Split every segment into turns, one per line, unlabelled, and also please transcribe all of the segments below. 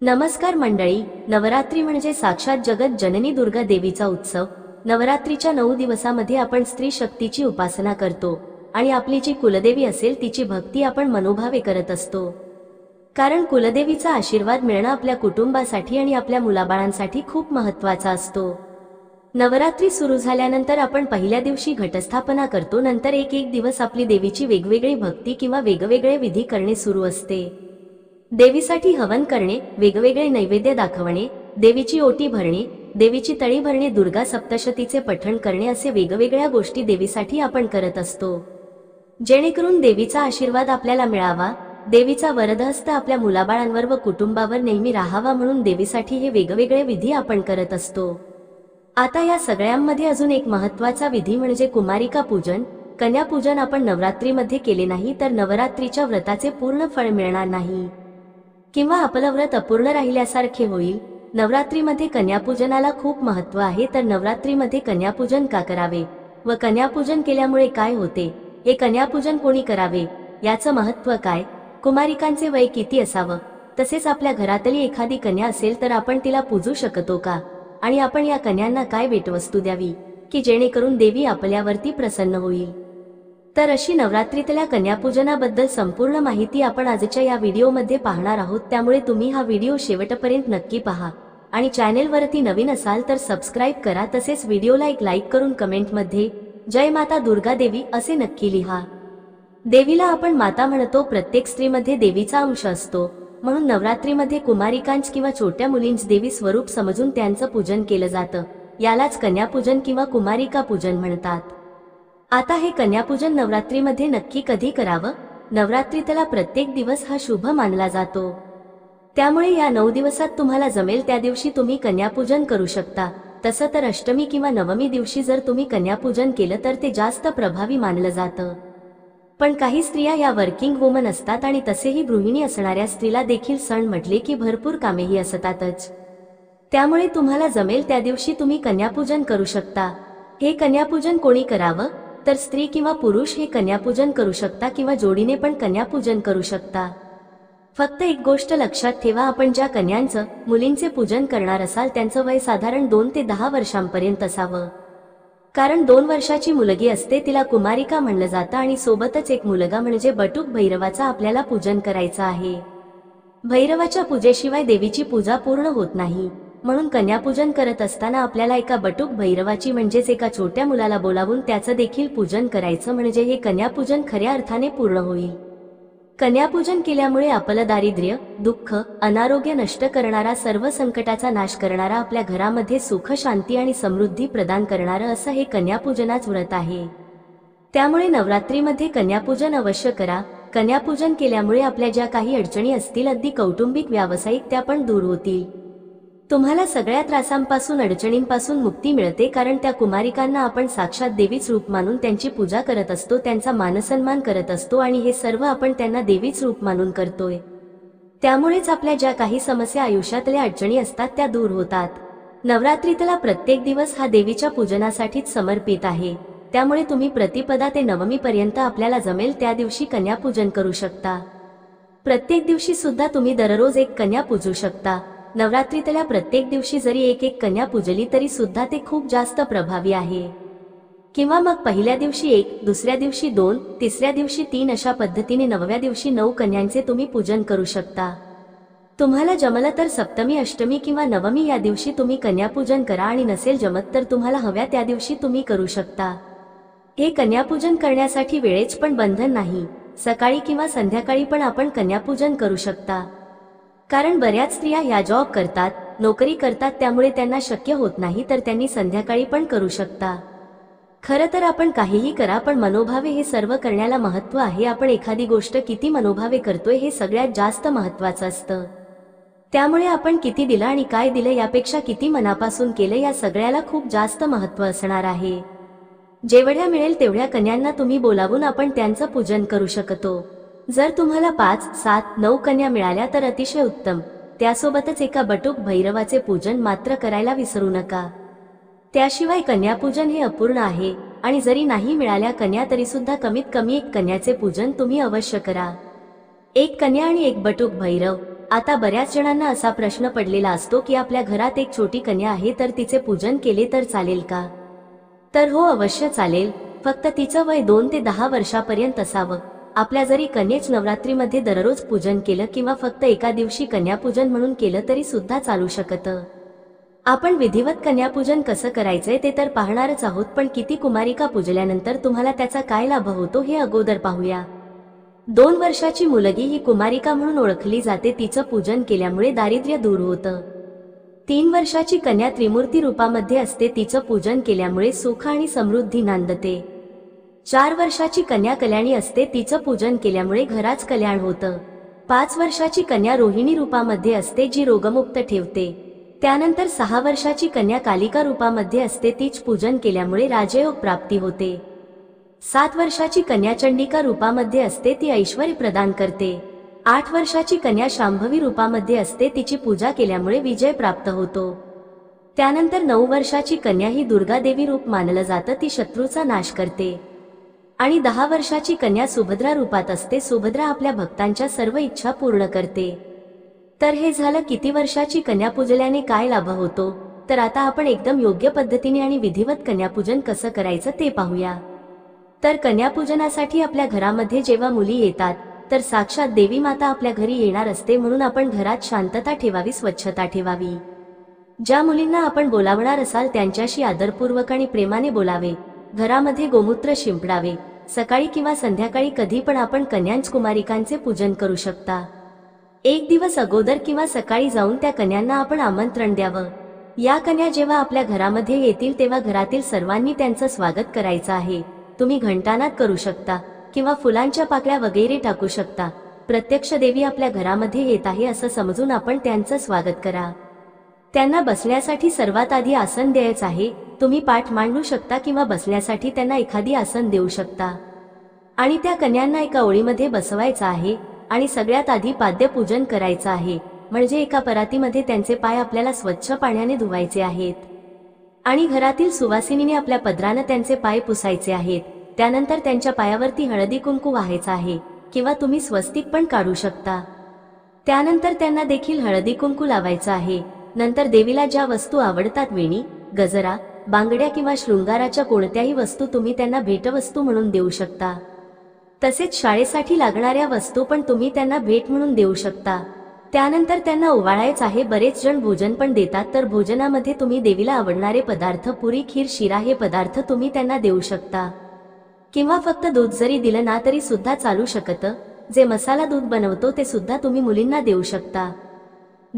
नमस्कार मंडळी नवरात्री म्हणजे साक्षात जगत जननी दुर्गा देवीचा उत्सव. नवरात्रीच्या नऊ दिवसामध्ये आपण स्त्री शक्तीची उपासना करतो आणि आपली जी कुलदेवी असेल तिची भक्ती आपण मनोभावे करत असतो. कारण कुलदेवीचा आशीर्वाद मिळणं आपल्या कुटुंबासाठी आणि आपल्या मुलाबाळांसाठी खूप महत्त्वाचा असतो. नवरात्री सुरू झाल्यानंतर आपण पहिल्या दिवशी घटस्थापना करतो नंतर एक एक दिवस आपली देवीची वेगवेगळी भक्ती किंवा वेगवेगळे विधी करणे सुरू असते. देवीसाठी हवन करणे वेगवेगळे नैवेद्य दाखवणे देवीची ओटी भरणे देवीची तळी भरणे दुर्गा सप्तशतीचे पठण करणे असे वेगवेगळ्या गोष्टी देवीसाठी आपण करत असतो. जेणेकरून देवीचा आशीर्वाद आपल्याला मिळावा देवीचा वरदहस्त आपल्या मुलाबाळांवर व कुटुंबावर नेहमी राहावा म्हणून देवीसाठी हे वेगवेगळे विधी आपण करत असतो. आता या सगळ्यांमध्ये अजून एक महत्त्वाचा विधी म्हणजे कुमारिका पूजन. कन्या पूजन आपण नवरात्रीमध्ये केले नाही तर नवरात्रीच्या व्रताचे पूर्ण फळ मिळणार नाही. किंवा आपलं व्रत अपूर्ण राहिल्यासारखे होईल? नवरात्रीमध्ये कन्यापूजनाला खूप महत्त्व आहे तर नवरात्रीमध्ये कन्यापूजन का करावे? व कन्यापूजन केल्यामुळे काय होते? हे कन्यापूजन कोणी करावे? याचं महत्त्व काय? कुमारिकांचे वय किती असावं? तसेच आपल्या घरातली एखादी कन्या असेल तर आपण तिला पूजू शकतो का? आणि आपण या कन्यांना काय भेटवस्तू द्यावी? की जेणेकरून देवी आपल्यावरती प्रसन्न होईल? तर अशी नवरात्रीतल्या कन्यापूजनाबद्दल संपूर्ण माहिती आपण आजच्या या व्हिडिओमध्ये पाहणार आहोत. त्यामुळे तुम्ही हा व्हिडिओ शेवटपर्यंत नक्की पहा. आणि चॅनेलवरती नवीन असाल तर सबस्क्राईब करा. तसेच व्हिडिओला एक लाईक करून कमेंटमध्ये जय माता दुर्गा देवी असे नक्की लिहा. देवीला आपण माता म्हणतो. प्रत्येक स्त्रीमध्ये देवीचा अंश असतो. म्हणून नवरात्रीमध्ये कुमारिकांच किंवा छोट्या मुलींच देवी स्वरूप समजून त्यांचं पूजन केलं जातं. यालाच कन्यापूजन किंवा कुमारिका पूजन म्हणतात. आता हे कन्यापूजन नवरात्रीमध्ये नक्की कधी करावं? नवरात्रीतला प्रत्येक दिवस हा शुभ मानला जातो. त्यामुळे या नऊ दिवसात तुम्हाला जमेल त्या दिवशी तुम्ही कन्यापूजन करू शकता. तसं तर अष्टमी किंवा नवमी दिवशी जर तुम्ही कन्यापूजन केलं तर ते जास्त प्रभावी मानलं जातं. पण काही स्त्रिया या वर्किंग वुमन असतात आणि तसेही गृहिणी असणाऱ्या स्त्रीला देखील सण म्हटले की भरपूर कामेही असतातच. त्यामुळे तुम्हाला जमेल त्या दिवशी तुम्ही कन्यापूजन करू शकता. हे कन्यापूजन कोणी करावं? तर स्त्री किंवा पुरुष हे कन्यापूजन करू शकता किंवा जोडीने पण कन्यापूजन करू शकता. फक्त एक गोष्ट लक्षात ठेवा आपण ज्या कन्यांचं मुलींचे पूजन करणार असाल त्यांचं वय साधारण दोन ते दहा वर्षांपर्यंत असावं. कारण दोन वर्षाची मुलगी असते तिला कुमारिका म्हणलं जातं आणि सोबतच एक मुलगा म्हणजे बटूक भैरवाचा आपल्याला पूजन करायचं आहे. भैरवाच्या पूजेशिवाय देवीची पूजा पूर्ण होत नाही. म्हणून कन्यापूजन करत असताना आपल्याला एका बटूक भैरवाची म्हणजेच एका छोट्या मुलाला बोलावून त्याचं देखील पूजन करायचं म्हणजे हे कन्यापूजन खऱ्या अर्थाने पूर्ण होईल. कन्यापूजन केल्यामुळे आपलं दारिद्र्य दुःख अनारोग्य नष्ट करणारा सर्व संकटाचा नाश करणारा आपल्या घरामध्ये सुख शांती आणि समृद्धी प्रदान करणारं असं हे कन्यापूजनाच व्रत आहे. त्यामुळे नवरात्रीमध्ये कन्यापूजन अवश्य करा. कन्यापूजन केल्यामुळे आपल्या ज्या काही अडचणी असतील अगदी कौटुंबिक व्यावसायिक त्या पण दूर होतील. तुम्हाला सगळ्या त्रासांपासून अडचणींपासून मुक्ती मिळते कारण त्या कुमारिकांना आपण साक्षात देवीच रूप मानून त्यांची पूजा करत असतो त्यांचा मानसन्मान करत असतो आणि हे सर्व आपण त्यांना देवीच रूप मानून करतोय. त्यामुळेच आपल्या ज्या काही समस्या आयुष्यातल्या अडचणी असतात त्या दूर होतात. नवरात्रीतला प्रत्येक दिवस हा देवीच्या पूजनासाठीच समर्पित आहे. त्यामुळे तुम्ही प्रतिपदा ते नवमीपर्यंत आपल्याला जमेल त्या दिवशी कन्यापूजन करू शकता. प्रत्येक दिवशी सुद्धा तुम्ही दररोज एक कन्या पूजू शकता. नवरात्रीतल्या प्रत्येक दिवशी जरी एक एक कन्या पूजली तरी सुद्धा ते खूप जास्त प्रभावी आहे. किंवा मग पहिल्या दिवशी एक दुसऱ्या दिवशी दोन तिसऱ्या दिवशी तीन अशा पद्धतीने नवव्या दिवशी नऊ कन्यांचे तुम्ही पूजन करू शकता. तुम्हाला जमलं तर सप्तमी अष्टमी किंवा नवमी या दिवशी तुम्ही कन्यापूजन करा आणि नसेल जमत तर तुम्हाला हव्या त्या दिवशी तुम्ही करू शकता. हे कन्यापूजन करण्यासाठी वेळेच पण बंधन नाही. सकाळी किंवा संध्याकाळी पण आपण कन्यापूजन करू शकता. कारण बऱ्याच स्त्रिया या जॉब करतात नोकरी करतात त्यामुळे त्यांना शक्य होत नाही तर त्यांनी संध्याकाळी पण करू शकता. खरं तर आपण काहीही करा पण मनोभावे हे सर्व करण्याला महत्त्व आहे. आपण एखादी गोष्ट किती मनोभावे करतोय हे सगळ्यात जास्त महत्वाचं असतं. त्यामुळे आपण किती दिलं आणि काय दिलं यापेक्षा किती मनापासून केलं या सगळ्याला खूप जास्त महत्त्व असणार आहे. जेवढ्या मिळेल तेवढ्या कन्यांना तुम्ही बोलावून आपण त्यांचं पूजन करू शकतो. जर तुम्हाला पाच सात नऊ कन्या मिळाल्या तर अतिशय उत्तम. त्यासोबतच एका बटूक भैरवाचे पूजन मात्र करायला विसरू नका. त्याशिवाय कन्यापूजन हे अपूर्ण आहे आणि जरी नाही मिळाल्या कन्या तरी सुद्धा कमीत कमी एक कन्याचे पूजन तुम्ही अवश्य करा. एक कन्या आणि एक बटूक भैरव आता बऱ्याच जणांना असा प्रश्न पडलेला असतो की आपल्या घरात एक छोटी कन्या आहे तर तिचे पूजन केले तर चालेल का? तर हो अवश्य चालेल फक्त तिचं वय दोन ते दहा वर्षापर्यंत असावं. आपल्या जरी कन्येच नवरात्रीमध्ये दररोज पूजन केलं किंवा फक्त एका दिवशी कन्यापूजन म्हणून केलं तरी सुद्धा चालू शकतं. आपण विधिवत कन्यापूजन कसं करायचंय ते तर पाहणारच आहोत पण किती कुमारिका पूजल्यानंतर तुम्हाला त्याचा काय लाभ होतो हे अगोदर पाहूया. दोन वर्षाची मुलगी ही कुमारिका म्हणून ओळखली जाते तिचं पूजन केल्यामुळे दारिद्र्य दूर होतं. तीन वर्षाची कन्या त्रिमूर्ती रूपामध्ये असते तिचं पूजन केल्यामुळे सुख आणि समृद्धी नांदते. चार वर्षाची कन्या कल्याणी असते तिचं पूजन केल्यामुळे घराच कल्याण होतं. पाच वर्षाची कन्या रोहिणी रूपामध्ये असते जी रोगमुक्त ठेवते. त्यानंतर सहा वर्षाची कन्या कालिका रूपामध्ये असते तीच पूजन केल्यामुळे राजयोग प्राप्ती होते. सात वर्षाची कन्या चंडिका रूपामध्ये असते ती ऐश्वर प्रदान करते. आठ वर्षाची कन्या शांभवी रूपामध्ये असते तिची पूजा केल्यामुळे विजय प्राप्त होतो. त्यानंतर नऊ वर्षाची कन्या ही दुर्गादेवी रूप मानलं जातं ती शत्रूचा नाश करते. आणि दहा वर्षाची कन्या सुभद्रा रूपात असते. सुभद्रा आपल्या भक्तांच्या सर्व इच्छा पूर्ण करते. तर हे झालं किती वर्षाची कन्या पूजल्याने काय लाभ होतो? तर आता आपण एकदम योग्य पद्धतीने आणि विधिवत कन्यापूजन कसं करायचं ते पाहूया. तर कन्यापूजनासाठी आपल्या घरामध्ये जेव्हा मुली येतात तर साक्षात देवी माता आपल्या घरी येणार असते म्हणून आपण घरात शांतता ठेवावी स्वच्छता ठेवावी. ज्या मुलींना आपण बोलावणार असाल त्यांच्याशी आदरपूर्वक आणि प्रेमाने बोलावे. घरामध्ये गोमूत्र शिंपडावे. सकाळी किंवा संध्याकाळी कधी पण आपण कन्यांच कुमारिकांचे पूजन करू शकता. एक दिवस अगोदर किंवा सकाळी जाऊन त्या कन्यांना आपण आमंत्रण द्यावं. या कन्या जेव्हा आपल्या घरामध्ये येतील तेव्हा घरातील सर्वांनी त्यांचं स्वागत करायचं आहे. तुम्ही घंटानाद करू शकता किंवा फुलांच्या पाकळ्या वगैरे टाकू शकता. प्रत्यक्ष देवी आपल्या घरामध्ये येत आहे असं समजून आपण त्यांचं स्वागत करा. त्यांना बसण्यासाठी सर्वात आधी आसन द्यायचं आहे. तुम्ही पाठ मांडू शकता किंवा बसण्यासाठी त्यांना एखादी आसन देऊ शकता. आणि त्या कन्यांना एका ओळीमध्ये बसवायचं आहे आणि सगळ्यात आधी पाद्यपूजन करायचं आहे. म्हणजे एका परातीमध्ये त्यांचे पाय आपल्याला स्वच्छ पाण्याने धुवायचे आहेत. आणि घरातील सुवासिनीने आपल्या पदरानं त्यांचे पाय पुसायचे आहेत. त्यानंतर त्यांच्या पायावरती हळदी कुंकू व्हायचा आहे. किंवा तुम्ही स्वस्तिक पण काढू शकता. त्यानंतर त्यांना देखील हळदी कुंकू लावायचं आहे. नंतर देवीला ज्या वस्तू आवडतात वेणी गजरा बांगड्या किंवा शृंगाराच्या कोणत्याही वस्तू तुम्ही त्यांना भेटवस्तू म्हणून देऊ शकता. तसेच शाळेसाठी लागणाऱ्या वस्तू पण तुम्ही त्यांना भेट म्हणून देऊ शकता. त्यानंतर त्यांना ओवाळायच आहे बरेच जण भोजन पण देतात तर भोजनामध्ये तुम्ही देवीला आवडणारे पदार्थ पुरी खीर शिरा हे पदार्थ तुम्ही त्यांना देऊ शकता. किंवा फक्त दूध जरी दिलं ना तरी सुद्धा चालू शकतं जे मसाला दूध बनवतो ते सुद्धा तुम्ही मुलींना देऊ शकता.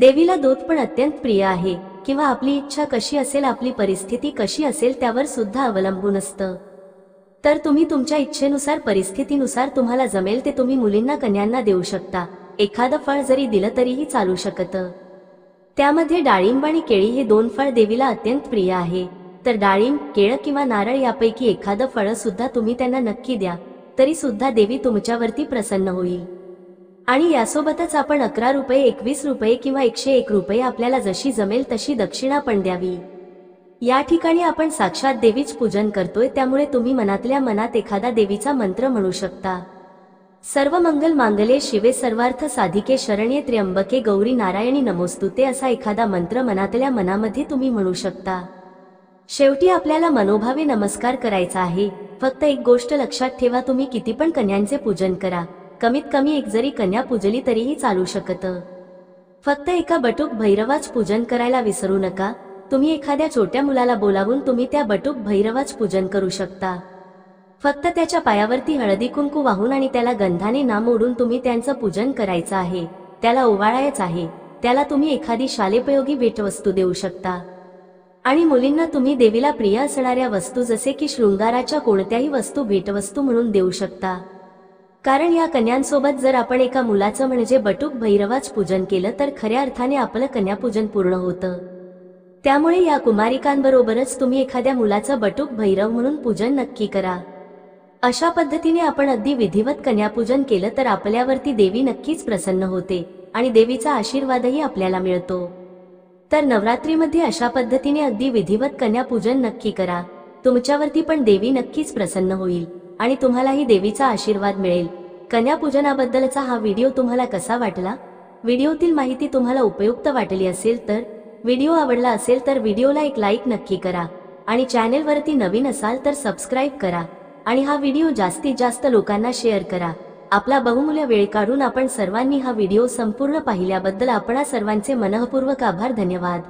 देवीला दूध पण अत्यंत प्रिय आहे किंवा आपली इच्छा कशी असेल आपली परिस्थिती कशी असेल त्यावर सुद्धा अवलंबून असतं. तर तुम्ही तुमच्या इच्छेनुसार परिस्थितीनुसार तुम्हाला जमेल ते तुम्ही मुलींना कन्यांना देऊ शकता. एखादं फळ जरी दिलं तरीही चालू शकतं. त्यामध्ये डाळिंब आणि केळी हे दोन फळ देवीला अत्यंत प्रिय आहे. तर डाळिंब केळं किंवा नारळ यापैकी एखादं फळ सुद्धा तुम्ही त्यांना नक्की द्या. तरी सुद्धा देवी तुमच्यावरती प्रसन्न होईल. आणि यासोबतच आपण अकरा रुपये एकवीस रुपये किंवा एकशे एक रुपये आपल्याला जशी जमेल तशी दक्षिणा पण द्यावी. या ठिकाणी आपण साक्षात देवीच पूजन करतोय त्यामुळे तुम्ही मनातल्या मनात एखादा देवीचा मंत्र म्हणू शकता. सर्व मंगल मांगले शिवे सर्वार्थ साधिके शरण्ये त्र्यंबके गौरी नारायणी नमोस्तुते असा एखादा मंत्र मनातल्या मनामध्ये तुम्ही म्हणू शकता. शेवटी आपल्याला मनोभावे नमस्कार करायचा आहे. फक्त एक गोष्ट लक्षात ठेवा तुम्ही किती पण कन्यांचे पूजन करा. कमीत कमी एक जरी कन्या पूजली तरीही चालू शकतं. फक्त एका बटूक भैरवाच पूजन करायला विसरू नका. तुम्ही एखाद्या छोट्या मुलाला बोलावून तुम्ही त्या बटूक भैरवाच पूजन करू शकता. फक्त त्याच्या पायावरती हळदी कुंकू वाहून आणि त्याला गंधाने नाम ओढून तुम्ही त्यांचं पूजन करायचं आहे. त्याला ओवाळायचं आहे. त्याला तुम्ही एखादी शालेपयोगी भेटवस्तू देऊ शकता. आणि मुलींना तुम्ही देवीला प्रिय असणाऱ्या वस्तू जसे की शृंगाराच्या कोणत्याही वस्तू भेटवस्तू म्हणून देऊ शकता. कारण या कन्यांसोबत जर आपण एका मुलाचं म्हणजे बटूक भैरवाच पूजन केलं तर खऱ्या अर्थाने आपलं कन्यापूजन पूर्ण होतं. त्यामुळे या कुमारिकांबरोबरच तुम्ही एखाद्या मुलाचं बटूक भैरव म्हणून पूजन नक्की करा. अशा पद्धतीने आपण अगदी विधिवत कन्यापूजन केलं तर आपल्यावरती देवी नक्कीच प्रसन्न होते आणि देवीचा आशीर्वादही आपल्याला मिळतो. तर नवरात्रीमध्ये अशा पद्धतीने अगदी विधिवत कन्यापूजन नक्की करा. तुमच्यावरती पण देवी नक्कीच प्रसन्न होईल. आणि तुम्हालाही देवीचा आशीर्वाद मिळेल. कन्यापूजनाबद्दलचा हा व्हिडिओ तुम्हाला कसा वाटला? व्हिडिओतील माहिती तुम्हाला उपयुक्त वाटली असेल तर व्हिडिओ आवडला असेल तर व्हिडिओला एक लाईक नक्की करा आणि चॅनेलवरती नवीन असाल तर सबस्क्राईब करा आणि हा व्हिडिओ जास्तीत जास्त लोकांना शेअर करा. आपला बहुमूल्य वेळ काढून आपण सर्वांनी हा व्हिडिओ संपूर्ण पाहिल्याबद्दल आपणा सर्वांचे मनःपूर्वक आभार धन्यवाद.